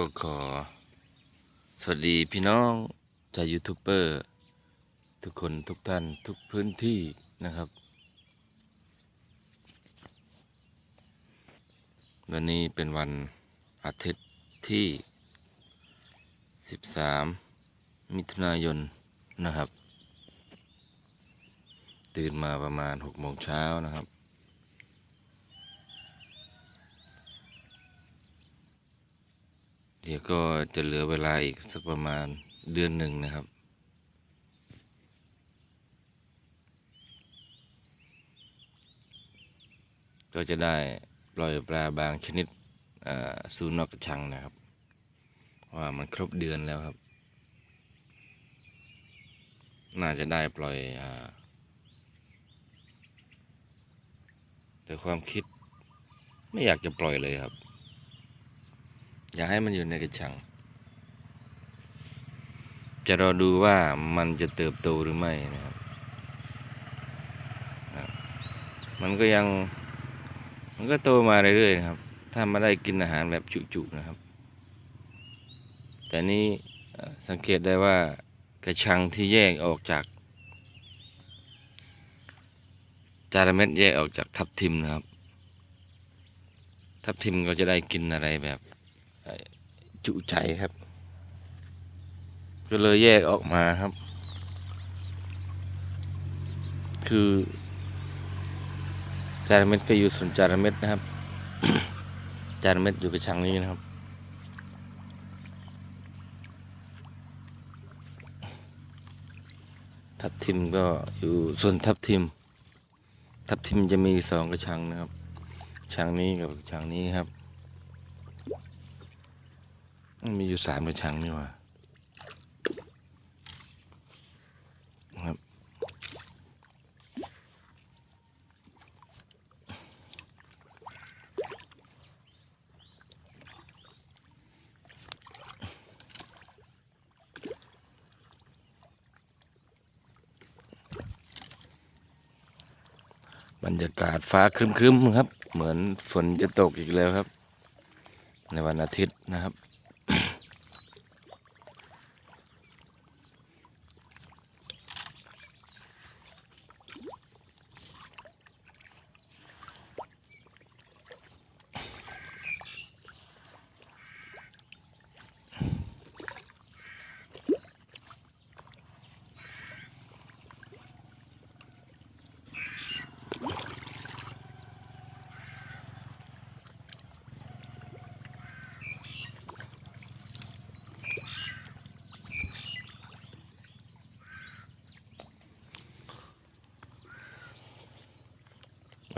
ก็ขอ สวัสดีพี่น้องชาวยูทูบเบอร์ ทุกคนทุกท่านทุกพื้นที่นะครับ วันนี้เป็นวันอาทิตย์ที่ 13 มิถุนายนนะครับ ตื่นมาประมาณ 6 โมงเช้านะครับ ดี๋ยวก็จะเหลือเวลาอีกสักประมาณเดือนหนึ่งนะครับ ก็จะได้ปล่อยปลาบางชนิดสู่นอกกระชังนะครับ ว่ามันครบเดือนแล้วครับ น่าจะได้ปล่อยอแต่ความคิดไม่อยากจะปล่อยเลยครับ อยากให้มันอยู่ในกระชัง จะรอดูว่ามันจะเติบโตหรือไม่นะครับ มันก็ยัง มันก็โตมาเรื่อยๆครับ ถ้ามาได้กินอาหารแบบจุๆนะครับ แต่นี่สังเกตได้ว่ากระชังที่แยกออกจาก จาระเม็ดแยกออกจากทับทิมนะครับ ทับทิมก็จะได้กินอะไรแบบ จุใจครับ ก็เลยแยกออกมาครับ คือจาระเม็ดก็อยู่ส่วนจาระเม็ดนะครับ จาระเม็ดอยู่กระชังนี้นะครับ ทับทิมก็อยู่ส่วนทับทิม ทับทิมจะมีสองกระชังนะครับกระชังนี้กับกระชังนี้ครับ มีอยู่สามกระชังนี่ว่าครับบรรยากาศฟ้าครึ้มๆครับ เหมือนฝนจะตกอีกแล้วครับ ในวันอาทิตย์นะครับ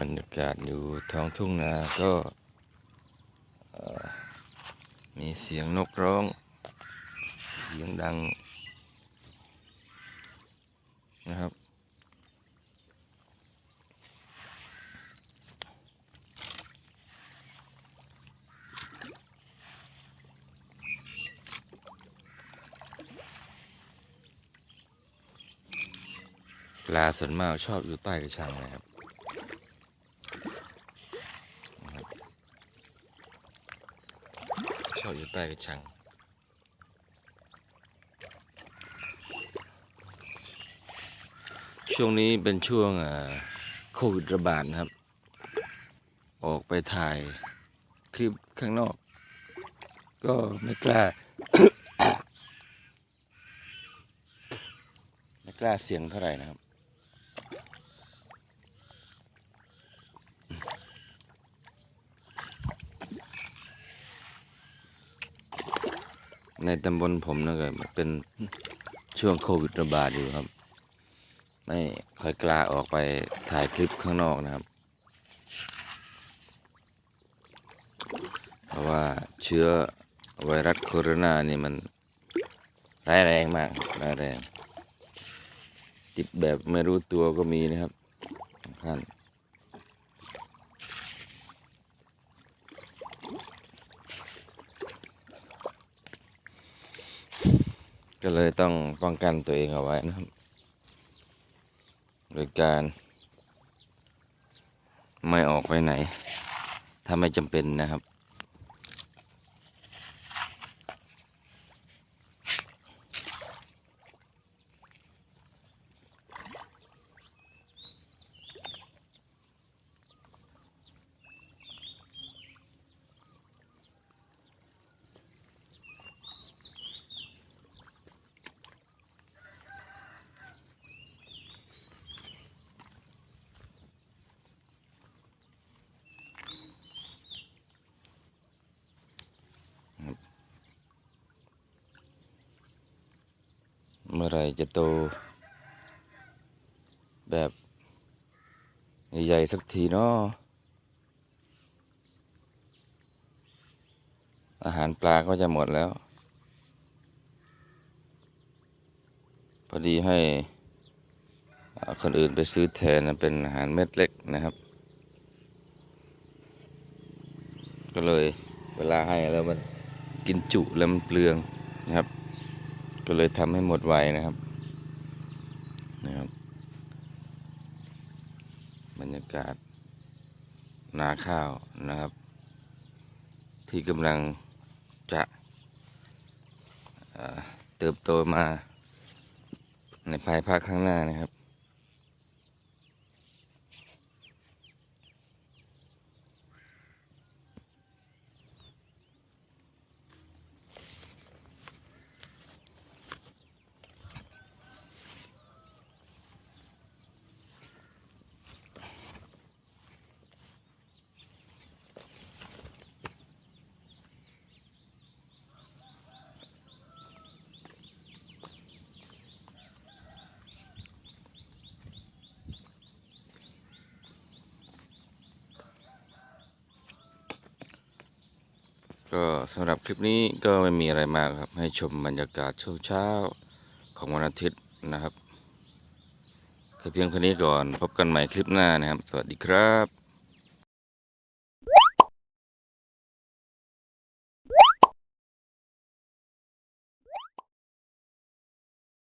บรรยากาศอยู่ท้องทุ่งนาก็มีเสียงนกร้อง เสียงดังนะครับ ปลาส่วนมากชอบอยู่ใต้กระชังนะครับ ชอบอยู่ใต้กระชัง ช่วงนี้เป็นช่วงโควิดระบาดนะครับ ออกไปถ่ายคลิปข้างนอก ก็ไม่กล้า ไม่กล้าเสียงเท่าไหร่นะครับ ในตำบลผมนะก็เป็นช่วงโควิดระบาดอยู่ครับ ไม่ค่อยกล้าออกไปถ่ายคลิปข้างนอกนะครับ เพราะว่าเชื้อไวรัสโคโรนานี่มันร้ายแรงมากร้ายแรง ติดแบบไม่รู้ตัวก็มีนะครับท่าน ก็เลยต้องป้องกันตัวเองเอาไว้นะครับโดยการไม่ออกไปไหน ถ้าไม่จำเป็นนะครับ จะโต แบบใหญ่ๆสักทีเนาะอาหารปลาก็จะหมดแล้ว พอดีให้คนอื่นไปซื้อแทนเป็นอาหารเม็ดเล็กนะครับ ก็เลยเวลาให้แล้วมันกินจุแล้วมันเปลืองนะครับ ก็เลยทำให้หมดไวนะครับ นะครับบรรยากาศ นาข้าวนะครับ ที่กำลังจะเเติบโตมาในภายภาคข้างหน้านะครับ ก็สำหรับคลิปนี้ก็ไม่มีอะไรมากครับ ให้ชมบรรยากาศช่วงเช้าของวันอาทิตย์นะครับแค่เพียงเท่านี้ก่อนพบกันใหม่คลิปหน้านะครับ สวัสดีครับ